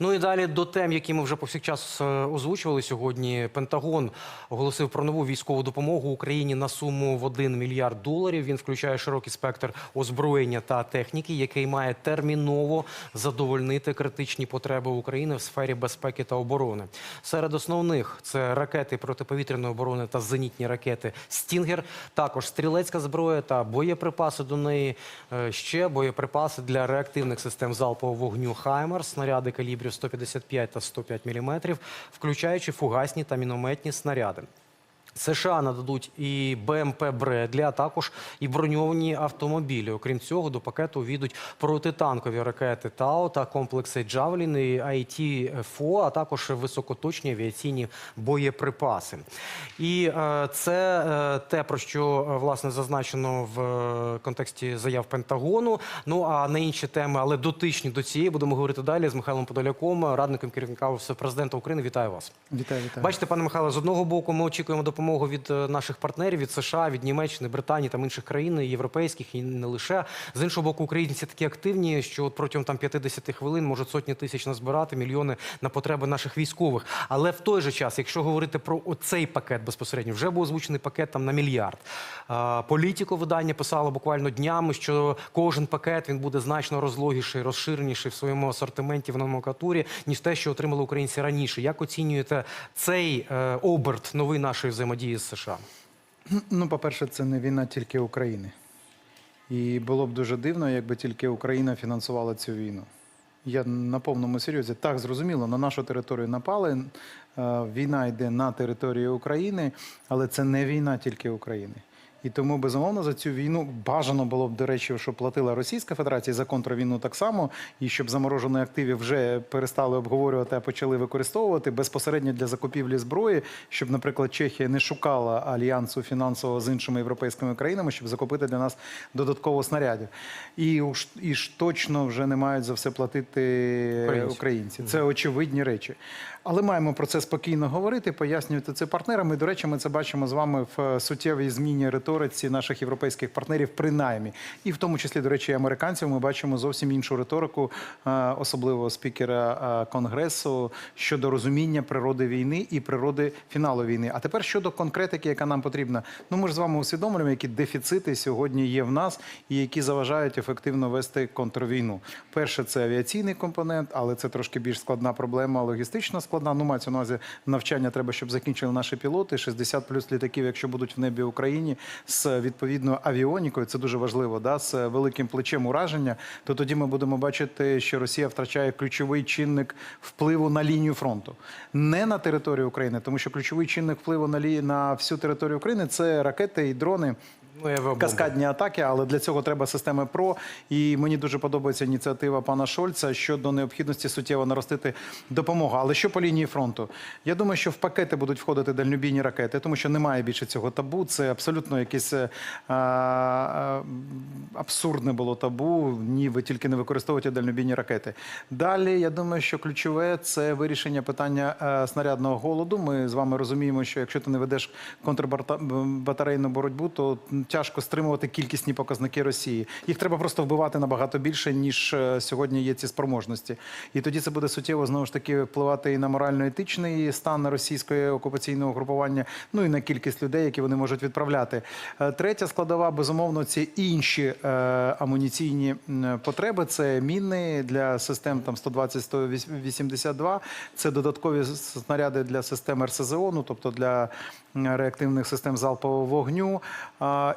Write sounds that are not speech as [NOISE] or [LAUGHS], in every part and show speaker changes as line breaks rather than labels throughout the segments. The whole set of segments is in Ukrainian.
Ну і далі до тем, які ми вже повсякчас е, озвучували сьогодні. Пентагон оголосив про нову військову допомогу Україні на суму в 1 мільярд доларів. Він включає широкий спектр озброєння та техніки, який має терміново задовольнити критичні потреби України в сфері безпеки та оборони. Серед основних це ракети протиповітряної оборони та зенітні ракети Стінгер, також стрілецька зброя та боєприпаси до неї. Е, Ще боєприпаси для реактивних систем залпового вогню Хаймер, снаряди калібрів 155 та 105 мм, включаючи фугасні та мінометні снаряди. США нададуть і БМП Бредлі, а також і броньовані автомобілі. Окрім цього, до пакету війдуть протитанкові ракети ТАО та комплекси Джавелін і IT-ФО, а також високоточні авіаційні боєприпаси. І е, це е, те, про що е, власне зазначено в е, контексті заяв Пентагону. Ну а на інші теми, але дотичні до цієї, будемо говорити далі з Михайлом Подоляком, радником керівника Офісу президента України. Вітаю вас.
Вітаю, вітаю.
Бачите, пане Михайло, з одного боку ми очікуємо допомогу від е, наших партнерів від США, від Німеччини, Британії та інших країн, європейських і не лише. З іншого боку, українці такі активні, що от протягом там 50 хвилин можуть сотні тисяч назбирати, мільйони на потреби наших військових. Але в той же час, якщо говорити про оцей пакет безпосередньо, вже був озвучений пакет там на мільярд. А, Політіко видання писало буквально днями, що кожен пакет він буде значно розлогіший, розширеніший в своєму асортименті в номенклатурі, ніж те, що отримали українці раніше. Як оцінюєте цей е, оберт новий нашої взаємодії з США?
Ну, по-перше, це не війна тільки України. І було б дуже дивно, якби тільки Україна фінансувала цю війну. Я на повному серйозі так зрозуміло, на нашу територію напали. е, Війна йде на територію України, але це не війна тільки України. І тому, безумовно, за цю війну бажано було б, до речі, щоб платила Російська Федерація за контрвійну так само, і щоб заморожені активи вже перестали обговорювати, а почали використовувати безпосередньо для закупівлі зброї, щоб, наприклад, Чехія не шукала альянсу фінансового з іншими європейськими країнами, щоб закупити для нас додатково снарядів. І уж і ж точно вже не мають за все платити
Українці.
українці. Це очевидні речі. Але маємо про це спокійно говорити, пояснювати це партнерам. І, до речі, ми це бачимо з вами в суттєвій зміні риториці наших європейських партнерів, принаймні. І в тому числі, до речі, американців ми бачимо зовсім іншу риторику, е, особливо спікера е, Конгресу, щодо розуміння природи війни і природи фіналу війни. А тепер щодо конкретики, яка нам потрібна. Ну ми ж з вами усвідомлюємо, які дефіцити сьогодні є в нас і які заважають ефективно вести контрвійну. Перше, це авіаційний компонент, але це трошки більш складна проблема, логістична складна. Ну, мається на увазі навчання треба, щоб закінчили наші пілоти. 60 плюс літаків, якщо будуть в небі Україні з відповідною авіонікою, це дуже важливо, да, з великим плечем ураження. То тоді ми будемо бачити, що Росія втрачає ключовий чинник впливу на лінію фронту, не на територію України, тому що ключовий чинник впливу на лі... на всю територію України це ракети і дрони.
Ну.
Каскадні атаки, але для цього треба системи ПРО. І мені дуже подобається ініціатива пана Шольца щодо необхідності суттєво наростити допомогу. Але що по лінії фронту? Я думаю, що в пакети будуть входити дальнобійні ракети, тому що немає більше цього табу. Це абсолютно якесь е, а, абсурдне було табу. Ні, ви тільки не використовуєте дальнобійні ракети. Далі я думаю, що ключове це вирішення питання е, снарядного голоду. Ми з вами розуміємо, що якщо ти не ведеш контрбатарейну боротьбу, то тяжко стримувати кількісні показники Росії. Їх треба просто вбивати набагато більше, ніж е, сьогодні є ці спроможності. І тоді це буде суттєво знову ж таки впливати і на морально-етичний стан російського окупаційного групування, ну і на кількість людей, які вони можуть відправляти. Е, Третя складова, безумовно, це інші е, амуніційні потреби. Це міни для систем там 120-182, це додаткові снаряди для систем РСЗО, ну тобто для реактивних систем залпового вогню.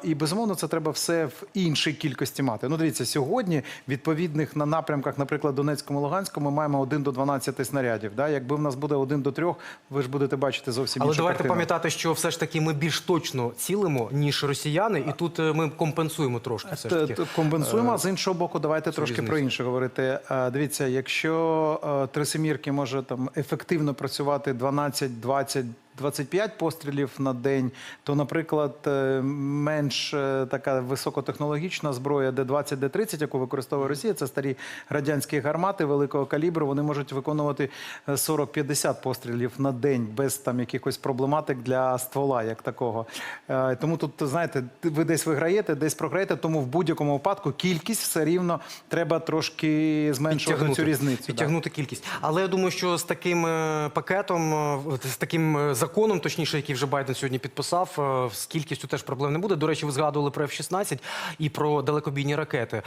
І безумовно, це треба все в іншій кількості мати. Ну, дивіться, сьогодні відповідних на напрямках, наприклад, Донецькому, Луганському, ми маємо 1 до 12 снарядів. Да? Якби в нас буде 1 до 3, ви ж будете бачити зовсім
Але давайте
картину.
пам'ятати, що все ж таки ми більш точно цілимо, ніж росіяни, і тут е, ми компенсуємо трошки. Все ж таки.
Компенсуємо, а з іншого боку, давайте трошки про інше говорити. Е, Дивіться, якщо е, три семірки може там ефективно працювати 12, 20, 25 пострілів на день, то, наприклад, е, менш е, така високотехнологічна зброя Д-20, Д-30, яку використовує Росія, це старі радянські гармати великого калібру. Вони можуть виконувати е, 40-50 пострілів на день без там якихось проблематик для ствола, як такого. Е, Тому тут, знаєте, ви десь виграєте, десь програєте, тому в будь-якому випадку кількість все рівно треба трошки зменшувати цю різницю. да.
підтягнути кількість. Але я думаю, що з таким е, пакетом, е, з таким е, законом, точніше, який вже Байден сьогодні підписав, е, з кількістю теж проблем не буде. До речі, ви згадували про F-16 і про далекобійні ракети.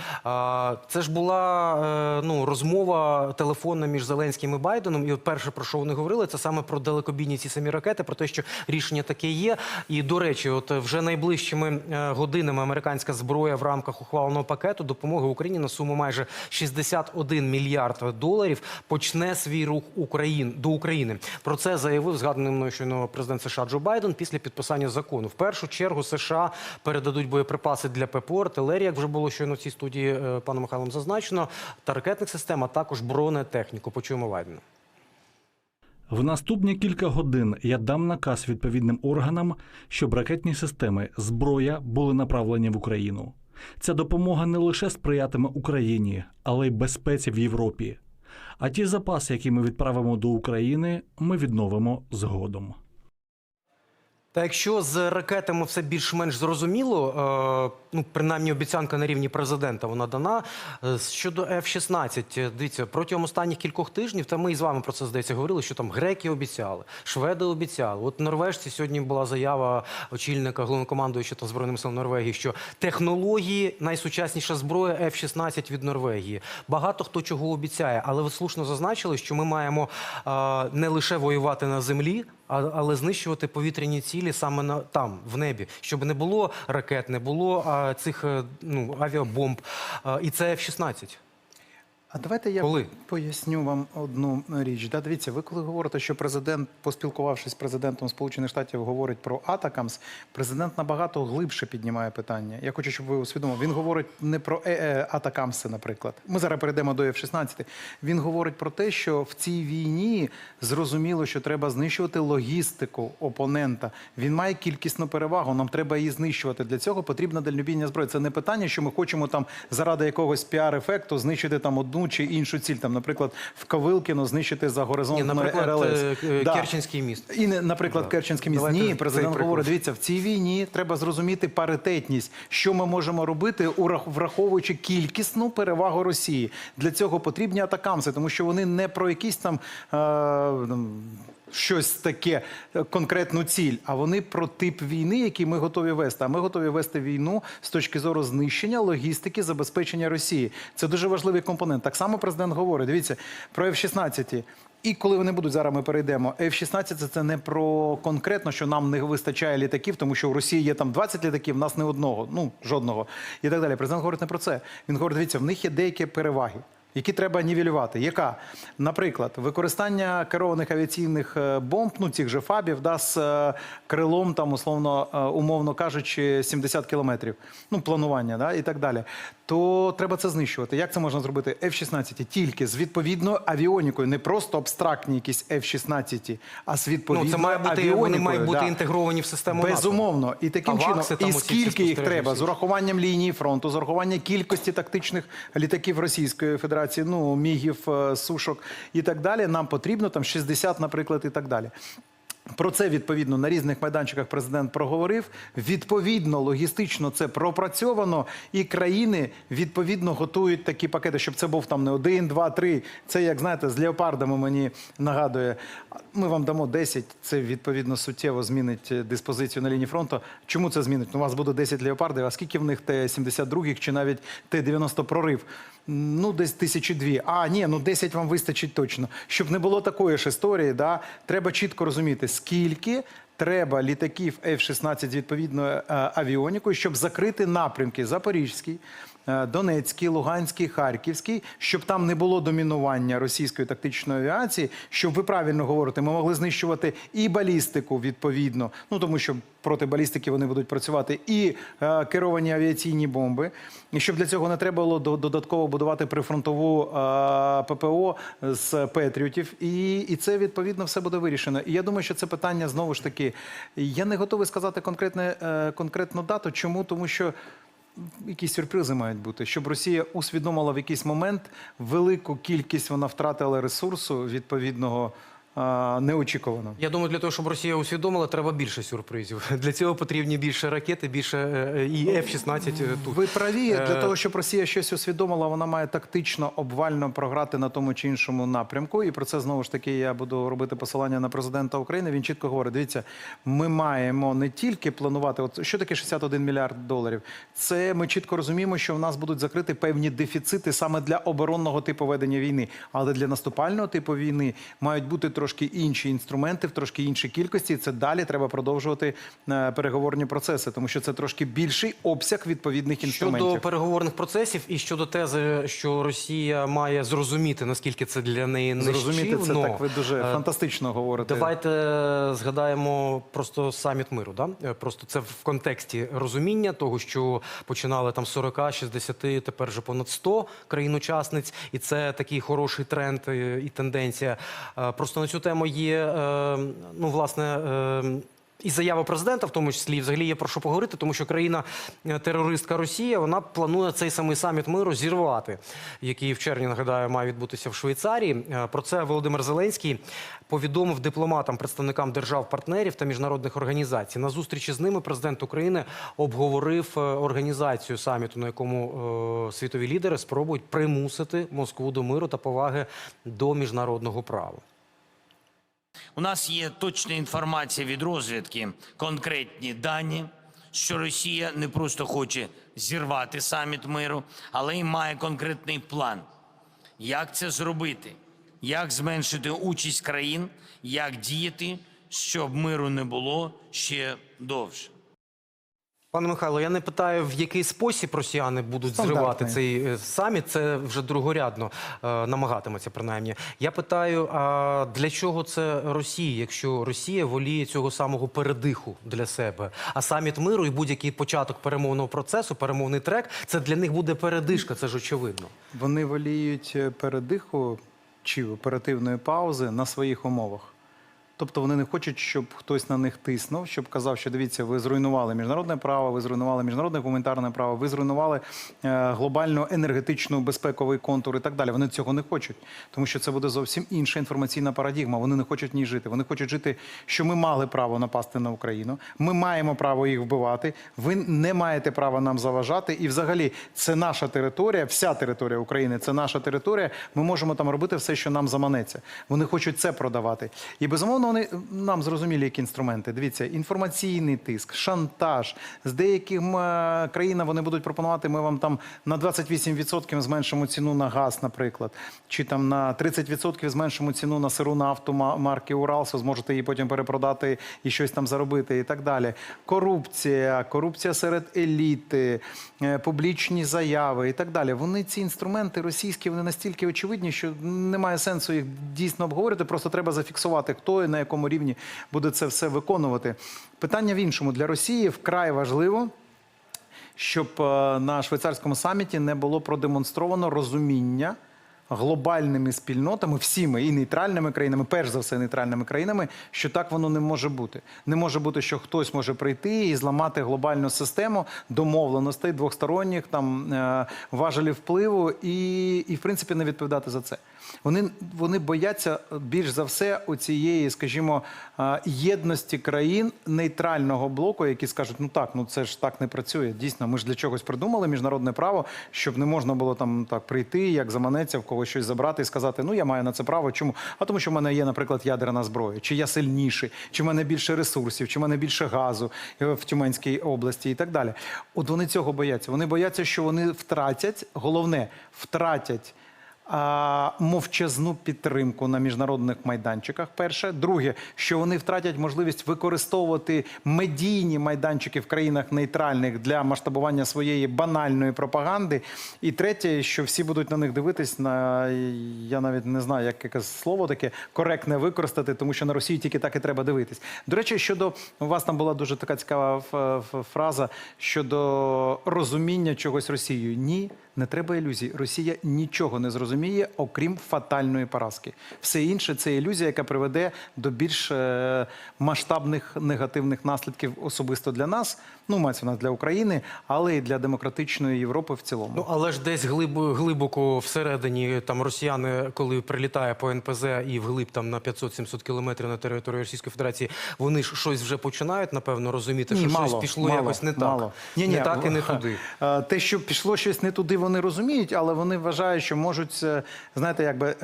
Це ж була е, ну, розмова телефонна між Зеленським і Байденом. І от перше, про що вони говорили, це саме про далекобійні ці самі ракети, про те, що рішення таке є. І до речі, от вже найближчими е, годинами американська зброя в рамках ухваленого пакету допомоги Україні на суму майже 61 мільярд доларів почне свій рух Україн до України. Про це заявив згаданий мною щойно президент США Джо Байден після підписання закону. В першу чергу США передадуть боєприпаси для ППО, артилерії, як вже було щойно в цій студії е, паном Михайлом зазначено, та ракетних систем, а також бронетехніку. Почуємо Байдена.
В наступні кілька годин я дам наказ відповідним органам, щоб ракетні системи, зброя були направлені в Україну. Ця допомога не лише сприятиме Україні, але й безпеці в Європі. А ті запаси, які ми відправимо до України, ми відновимо згодом.
Та якщо з ракетами все більш-менш зрозуміло, е, ну принаймні обіцянка на рівні президента вона дана. Е, Щодо F-16, е, дивіться, протягом останніх кількох тижнів, та ми і з вами про це здається говорили, що там греки обіцяли, шведи обіцяли. От норвежці сьогодні була заява очільника головнокомандуючого та збройним сил Норвегії, що технології найсучасніша зброя F-16 від Норвегії. Багато хто чого обіцяє, але ви слушно зазначили, що ми маємо е, не лише воювати на землі. Але знищувати повітряні цілі саме на там, в небі, щоб не було ракет, не було а, цих е, ну, авіабомб. А, і це F-16.
А давайте я
Коли?
поясню вам одну річ. Да, дивіться, ви коли говорите, що президент, поспілкувавшись з президентом Сполучених Штатів, говорить про Атакамс, президент набагато глибше піднімає питання. Я хочу, щоб ви усвідомили. Він говорить не про е -е Атакамси, наприклад. Ми зараз перейдемо до F-16. Він говорить про те, що в цій війні зрозуміло, що треба знищувати логістику опонента. Він має кількісну перевагу. Нам треба її знищувати. Для цього потрібна дальнобійня зброя. Це не питання, що ми хочемо там заради якогось піар-ефекту знищити там одну чи іншу ціль. Там, наприклад, в Ковилкіно знищити за горизонтом
наприклад,
РЛС.
е, е,
Да.
Керченський міст.
І наприклад,
Да.
Керченський міст.
Давайте
Ні, президент говорить, дивіться, в цій війні треба зрозуміти паритетність, що ми можемо робити, враховуючи кількісну перевагу Росії. Для цього потрібні атакамси, тому що вони не про якісь там. Е, там, Щось таке е, конкретну ціль, а вони про тип війни, який ми готові вести. А ми готові вести війну з точки зору знищення логістики, забезпечення Росії. Це дуже важливий компонент. Так само президент говорить: дивіться про F-16. І коли вони будуть зараз, ми перейдемо. F-16 це, це не про конкретно, що нам не вистачає літаків, тому що в Росії є там 20 літаків, в нас не одного, ну жодного і так далі. Президент говорить не про це. Він говорить: дивіться, в них є деякі переваги. Які треба нівелювати. Яка, наприклад, використання керованих авіаційних е, бомб, ну цих же фабів, да, з е, крилом, там условно, е, умовно кажучи, 70 кілометрів, ну планування, да, і так далі. То треба це знищувати. Як це можна зробити? F-16 тільки з відповідною авіонікою, не просто абстрактні якісь F-16, а з відповідною
Ну, це має бути,
авіонікою.
вони мають бути
да.
інтегровані в систему НАТО.
Безумовно. І таким
А
чином, і скільки їх треба, з урахуванням лінії фронту, з урахуванням кількості тактичних літаків Російської Федерації, ну, мігів, е, сушок і так далі, нам потрібно там 60, наприклад, і так далі. Про це відповідно на різних майданчиках президент проговорив. Відповідно, логістично це пропрацьовано, і країни відповідно готують такі пакети, щоб це був там не один, два, три. Це як знаєте, з леопардами мені нагадує. Ми вам дамо 10, Це відповідно суттєво змінить е, диспозицію на лінії фронту. Чому це змінить? Ну, у вас буде 10 леопардів. А скільки в них Т-72 чи навіть Т-90 прорив? Ну, десь тисячі дві. А, ні, ну 10 вам вистачить точно. Щоб не було такої ж історії, да, треба чітко розуміти, скільки треба літаків F-16 з відповідною е, авіонікою, щоб закрити напрямки Запорізький, Донецький, Луганський, Харківський, щоб там не було домінування російської тактичної авіації, щоб ви правильно говорите, ми могли знищувати і балістику відповідно. Ну тому що проти балістики вони будуть працювати, і е, керовані авіаційні бомби. І щоб для цього не треба було додатково будувати прифронтову е, ППО з Петріотів. І, і це відповідно все буде вирішено. І я думаю, що це питання знову ж таки. Я не готовий сказати конкретне, е, конкретну дату. Чому? Тому що. Якісь сюрпризи мають бути, щоб Росія усвідомила в якийсь момент велику кількість вона втратила ресурсу відповідного неочікувано.
Я думаю, для того, щоб Росія усвідомила, треба більше сюрпризів. [LAUGHS] Для цього потрібні більше ракети, більше е, е, і F-16 тут.
Ви праві для
Е,
того, щоб Росія щось усвідомила, вона має тактично обвально програти на тому чи іншому напрямку. І про це знову ж таки я буду робити посилання на президента України. Він чітко говорить: дивіться, ми маємо не тільки планувати, от що таке 61 мільярд доларів. Це ми чітко розуміємо, що в нас будуть закриті певні дефіцити саме для оборонного типу ведення війни, але для наступального типу війни мають бути трошки інші інструменти в трошки іншій кількості. І Це далі треба продовжувати е, переговорні процеси, тому що це трошки більший обсяг відповідних інструментів.
Щодо переговорних процесів і щодо тези, що Росія має зрозуміти, наскільки це для неї нищівно.
Зрозуміти це так. Ви дуже
Е,
фантастично говорите.
Давайте згадаємо просто саміт миру. Да? Е, Просто це в контексті розуміння того, що починали там з 40, 60, тепер вже понад 100 країн-учасниць, і це такий хороший тренд і тенденція. Просто на цю тему є е, ну власне. е, І заява президента, в тому числі, і взагалі є про що поговорити, тому що країна-терористка Росія вона планує цей самий саміт миру зірвати, який в червні нагадаю має відбутися в Швейцарії. Е, Про це Володимир Зеленський повідомив дипломатам, представникам держав-партнерів та міжнародних організацій. На зустрічі з ними президент України обговорив е, організацію саміту, на якому е, світові лідери спробують примусити Москву до миру та поваги до міжнародного права.
У нас є точна інформація від розвідки, конкретні дані, що Росія не просто хоче зірвати саміт миру, але й має конкретний план. Як це зробити? Як зменшити участь країн, як діяти, щоб миру не було ще довше.
Пане Михайло, я не питаю, в який спосіб росіяни будуть зривати цей е, саміт. Це вже другорядно е, намагатиметься, принаймні. Я питаю, а для чого це Росії, якщо Росія воліє цього самого передиху для себе? А саміт миру і будь-який початок перемовного процесу, перемовний трек, це для них буде передишка, це ж очевидно.
Вони воліють е, передиху чи оперативної паузи на своїх умовах. Тобто вони не хочуть, щоб хтось на них тиснув, щоб казав, що дивіться, ви зруйнували міжнародне право, ви зруйнували міжнародне гуманітарне право, ви зруйнували е, глобально енергетичну безпековий контур і так далі. Вони цього не хочуть, тому що це буде зовсім інша інформаційна парадігма. Вони не хочуть ні жити. Вони хочуть жити, що ми мали право напасти на Україну. Ми маємо право їх вбивати. Ви не маєте права нам заважати. І, взагалі, це наша територія, вся територія України. Це наша територія. Ми можемо там робити все, що нам заманеться. Вони хочуть це продавати. І безумовно, вони нам зрозумілі, які інструменти. Дивіться, інформаційний тиск, шантаж. З деяких е, країн вони будуть пропонувати. Ми вам там на 28% зменшимо ціну на газ, наприклад, чи там на 30% зменшимо ціну на сиру нафту ма- марки Урал, ви зможете її потім перепродати і щось там заробити, і так далі. Корупція, корупція серед еліти, е, публічні заяви і так далі. Вони ці інструменти російські, вони настільки очевидні, що немає сенсу їх дійсно обговорити. Просто треба зафіксувати, хто і на якому рівні буде це все виконувати. Питання в іншому для Росії вкрай важливо щоб е, на швейцарському саміті не було продемонстровано розуміння глобальними спільнотами, всіми і нейтральними країнами, перш за все нейтральними країнами, що так воно не може бути. Не може бути, що хтось може прийти і зламати глобальну систему домовленостей двосторонніх там е, важелів впливу і, і в принципі не відповідати за це. Вони, вони бояться більш за все у цієї, скажімо, е, єдності країн нейтрального блоку, які скажуть, ну так, ну це ж так не працює. Дійсно, ми ж для чогось придумали міжнародне право, щоб не можна було там так прийти, як заманеться в когось щось забрати і сказати, ну я маю на це право. Чому? А тому, що в мене є, наприклад, ядерна зброя, чи я сильніший, чи в мене більше ресурсів, чи в мене більше газу е, в Тюменській області і так далі. От вони цього бояться. Вони бояться, що вони втратять, головне, втратять мовчазну підтримку на міжнародних майданчиках. Перше, друге, що вони втратять можливість використовувати медійні майданчики в країнах нейтральних для масштабування своєї банальної пропаганди. І третє, що всі будуть на них дивитись на я навіть не знаю, як якесь слово таке коректне використати, тому що на Росію тільки так і треба дивитись. До речі, щодо у вас там була дуже така цікава фраза щодо розуміння чогось Росією. Ні, не треба ілюзій. Росія нічого не зрозуміє, окрім фатальної поразки. Все інше це ілюзія, яка приведе до більш е, масштабних негативних наслідків особисто для нас. Ну, мається на увазі для України, але і для демократичної Європи в цілому.
Ну але ж десь глиб, глибоко всередині там росіяни, коли прилітає по НПЗ і вглиб там на 500-700 кілометрів на територію Російської Федерації, вони ж щось вже починають напевно розуміти, що щось пішло якось не так.
Мало. Ні,
не
ні,
так і не туди.
Е, Те, що пішло щось не туди, вони розуміють, але вони вважають, що можуть, е, знаєте, якби е,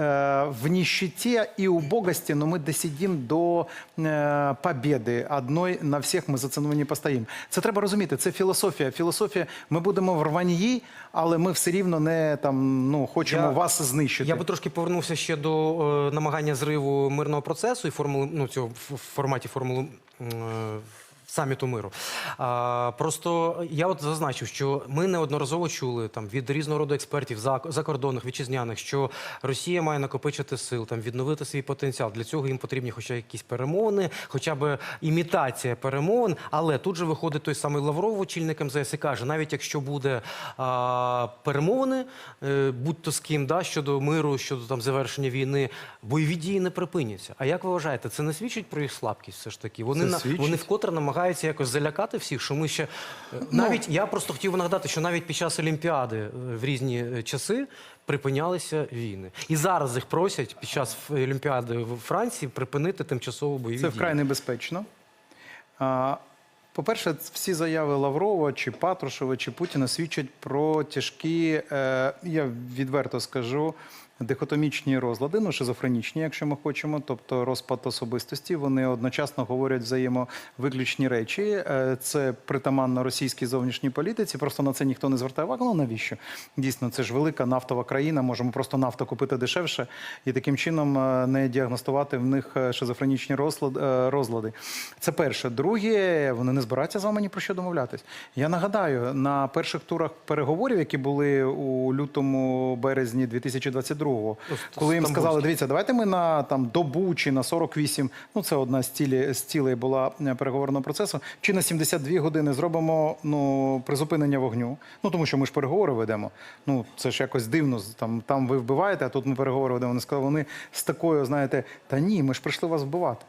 в нищеті і убогості, но ми досидім до побєди одної на всіх ми за це не постоїмо. Це треба розуміти. Це філософія. Філософія. Ми будемо в рванії, але ми все рівно не там ну хочемо
Я-
вас знищити.
Я би трошки повернувся ще до е, намагання зриву мирного процесу і формули ну цього в форматі формули. е, Саміту миру. А, просто я от зазначив, що ми неодноразово чули там від різного роду експертів закордонних, вітчизняних, що Росія має накопичити сил, там відновити свій потенціал. Для цього їм потрібні хоча якісь перемовини, хоча б імітація перемовин. Але тут же виходить той самий Лавров, очільник МЗС, і каже: навіть якщо буде а, перемовини, е, будь-то з ким, да, щодо миру, щодо там завершення війни, бойові дії не припиняться. А як ви вважаєте, це не свідчить про їх слабкість? Все ж таки, вони на вони вкотре намагаються якось залякати всіх, що ми ще е, навіть я просто хотів нагадати, що навіть під час Олімпіади е, в різні е, часи. Припинялися війни, і зараз їх просять під час Олімпіади в Франції припинити тимчасово бойові
Це вкрай небезпечно. По-перше, всі заяви Лаврова, чи Патрушева, чи Путіна свідчать про тяжкі, я відверто скажу, дихотомічні розлади, ну шизофренічні, якщо ми хочемо, тобто розпад особистості. Вони одночасно говорять взаємовиключні речі. Е, Це притаманно російській зовнішній політиці. Просто на це ніхто не звертає увагу. Ну навіщо? Дійсно, це ж велика нафтова країна. Можемо просто нафту купити дешевше і таким чином е, не діагностувати в них е, шизофренічні розлад, розлади. Це перше. Друге, вони не збираються з вами ні про що домовлятись. Я нагадаю, на перших турах переговорів, які були у лютому березні 2022-го, коли їм сказали, дивіться, давайте ми на там добу чи на 48, ну це одна з цілі з цілей була е, переговорного процесу, чи на 72 години зробимо ну призупинення вогню. Ну тому що ми ж переговори ведемо. Ну це ж якось дивно. Там там ви вбиваєте, а тут ми переговори ведемо. Вони сказали, вони з такою, знаєте, та ні, ми ж прийшли вас вбивати.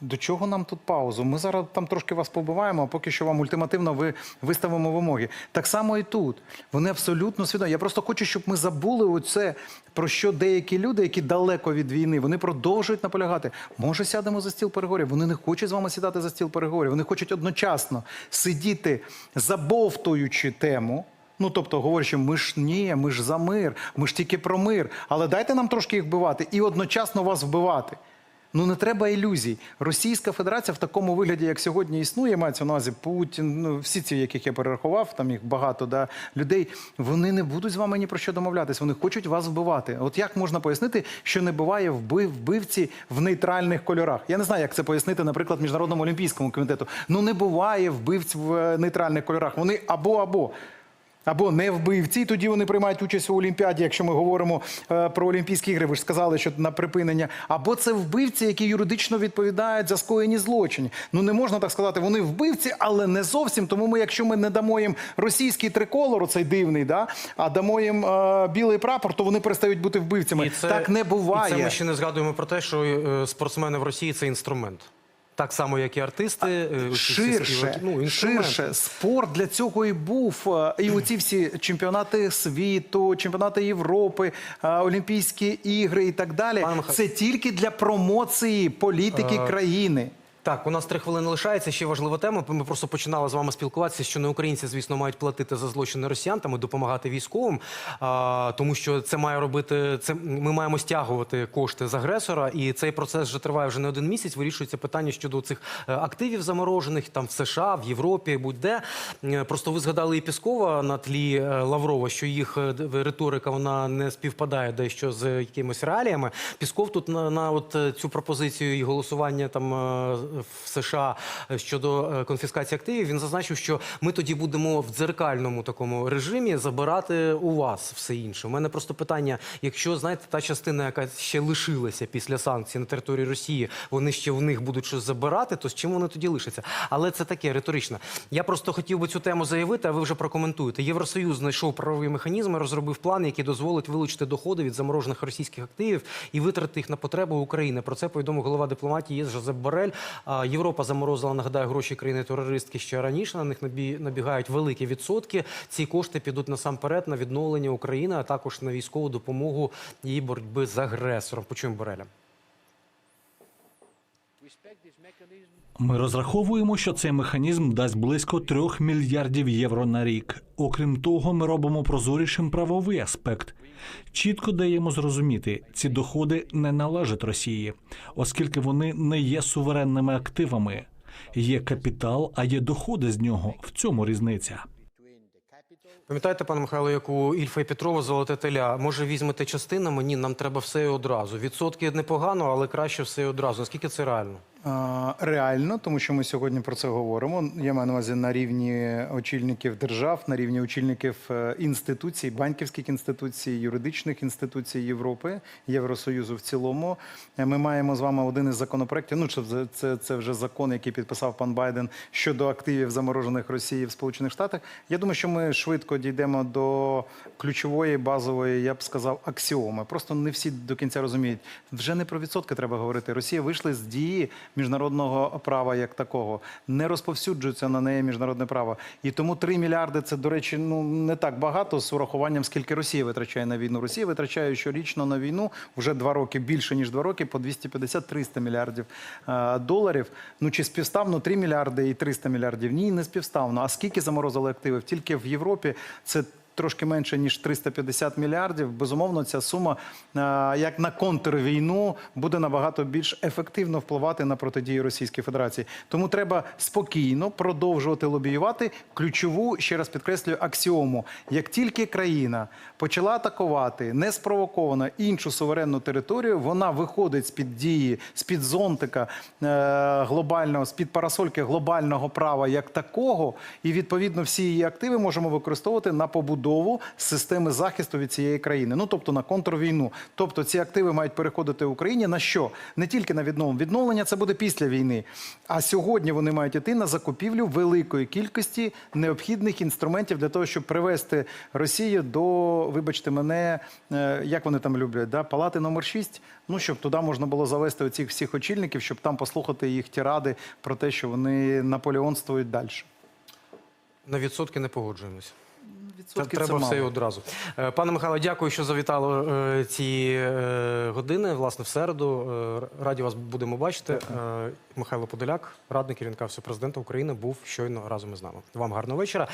До чого нам тут паузу? Ми зараз там трошки вас побиваємо, а поки що вам ультимативно ви виставимо вимоги. Так само і тут. Вони абсолютно свідомі. Я просто хочу, щоб ми забули оце, про що деякі люди, які далеко від війни, вони продовжують наполягати. Може, сядемо за стіл переговорів. Вони не хочуть з вами сідати за стіл переговорів. Вони хочуть одночасно сидіти, забовтуючи тему. Ну, тобто, говорячи, ми ж ні, ми ж за мир, ми ж тільки про мир. Але дайте нам трошки їх вбивати і одночасно вас вбивати. Ну не треба ілюзій. Російська Федерація в такому вигляді, як сьогодні існує, мається на увазі Путін, ну всі ці, яких я перерахував, там їх багато да, людей. Вони не будуть з вами ні про що домовлятись. Вони хочуть вас вбивати. От як можна пояснити, що не буває вбив, вбивці в нейтральних кольорах? Я не знаю, як це пояснити, наприклад, міжнародному олімпійському комітету. Ну не буває вбивць в е, нейтральних кольорах. Вони або або. Або не вбивці, тоді вони приймають участь у Олімпіаді, якщо ми говоримо е, про Олімпійські ігри. Ви ж сказали, що на припинення. Або це вбивці, які юридично відповідають за скоєні злочини. Ну не можна так сказати, вони вбивці, але не зовсім. Тому ми, якщо ми не дамо їм російський триколор, оцей дивний, да, а дамо їм е, білий прапор, то вони перестають бути вбивцями. Це так не буває.
І це ми ще не згадуємо про те, що е, спортсмени в Росії це інструмент. Так само, як і артисти, е,
Ширше,
співаки. ну,
ширше. Спорт для цього і був. Е, І оці всі чемпіонати світу, чемпіонати Європи, е, Олімпійські ігри і так далі.
Пан
Це тільки для промоції політики країни.
Так, у нас три хвилини лишається. Ще важлива тема. Ми просто починали з вами спілкуватися, що не українці, звісно, мають платити за злочини росіян там і допомагати військовим, а, тому що це має робити. Це ми маємо стягувати кошти з агресора, і цей процес вже триває вже не один місяць. Вирішується питання щодо цих е, активів заморожених там в США, в Європі, будь-де. Е, Просто ви згадали і Піскова на тлі е, Лаврова, що їх риторика вона не співпадає дещо з якимись реаліями. Пісков тут на, на от цю пропозицію і голосування там в США щодо е, конфіскації активів. Він зазначив, що ми тоді будемо в дзеркальному такому режимі забирати у вас все інше. У мене просто питання: якщо знаєте, та частина, яка ще лишилася після санкцій на території Росії, вони ще в них будуть щось забирати, то з чим вони тоді лишаться? Але це таке риторичне. Я просто хотів би цю тему заявити, а ви вже прокоментуєте. Євросоюз знайшов правові механізми, розробив план, який дозволить вилучити доходи від заморожених російських активів і витратити їх на потреби України. Про це повідомив голова дипломатії ЄС Жозеп Борель. Європа заморозила, нагадаю, гроші країни-терористки ще раніше. На них набі- набігають великі відсотки. Ці кошти підуть насамперед на відновлення України, а також на військову допомогу її боротьби з агресором. Почуємо Бореля.
Ми розраховуємо, що цей механізм дасть близько 3 мільярдів євро на рік. Окрім того, ми робимо прозорішим правовий аспект. Чітко даємо зрозуміти, ці доходи не належать Росії, оскільки вони не є суверенними активами. Є капітал, а є доходи з нього. В цьому різниця.
Пам'ятаєте, пане Михайло, як у Ільфа і Петрова золоте теля? Може, візьмете частинами? Ні, нам треба все одразу. Відсотки непогано, але краще все одразу. Наскільки це реально?
Реально, тому що ми сьогодні про це говоримо. Я маю на увазі на рівні очільників держав, на рівні очільників е, інституцій, банківських інституцій, юридичних інституцій Європи, Євросоюзу в цілому. Е, Ми маємо з вами один із законопроєктів. Ну, це, це, це вже закон, який підписав пан Байден щодо активів заморожених Росії в Сполучених Штатах. Я думаю, що ми швидко дійдемо до ключової базової, я б сказав, аксіоми. Просто не всі до кінця розуміють. Вже не про відсотки треба говорити. Росія вийшла з дії міжнародного права як такого. Не розповсюджується на неї міжнародне право. І тому 3 мільярди це, до речі, ну не так багато з урахуванням, скільки Росія витрачає на війну. Росія витрачає щорічно на війну вже два роки, більше ніж два роки, по 250-300 мільярдів е, доларів. Ну чи співставно 3 мільярди і 300 мільярдів? Ні, не співставно. А скільки заморозили активів? Тільки в Європі це трошки менше ніж 350 мільярдів. Безумовно, ця сума е, як на контрвійну буде набагато більш ефективно впливати на протидію Російської Федерації. Тому треба спокійно продовжувати лобіювати ключову, ще раз підкреслюю, аксіому. Як тільки країна почала атакувати неспровоковано іншу суверенну територію, вона виходить з під дії, з під зонтика е, глобального, з під парасольки глобального права як такого, і відповідно всі її активи можемо використовувати на побудову системи захисту від цієї країни. Ну тобто на контрвійну. Тобто ці активи мають переходити Україні на що? Не тільки на відновлення. Відновлення це буде після війни. А сьогодні вони мають іти на закупівлю великої кількості необхідних інструментів для того, щоб привести Росію до, вибачте мене, е, як вони там люблять, да? палати номер 6, ну щоб туди можна було завести оцих всіх очільників, щоб там послухати їх тиради про те, що вони наполеонствують далі.
На відсотки не погоджуємось.
Відсотки
Треба
це
все і одразу. Е, Пане Михайло, дякую, що завітали е, ці е, години. Власне, в середу. Раді вас будемо бачити. Михайло Подоляк, радник керівника Всього президента України, був щойно разом із нами. Вам гарного вечора.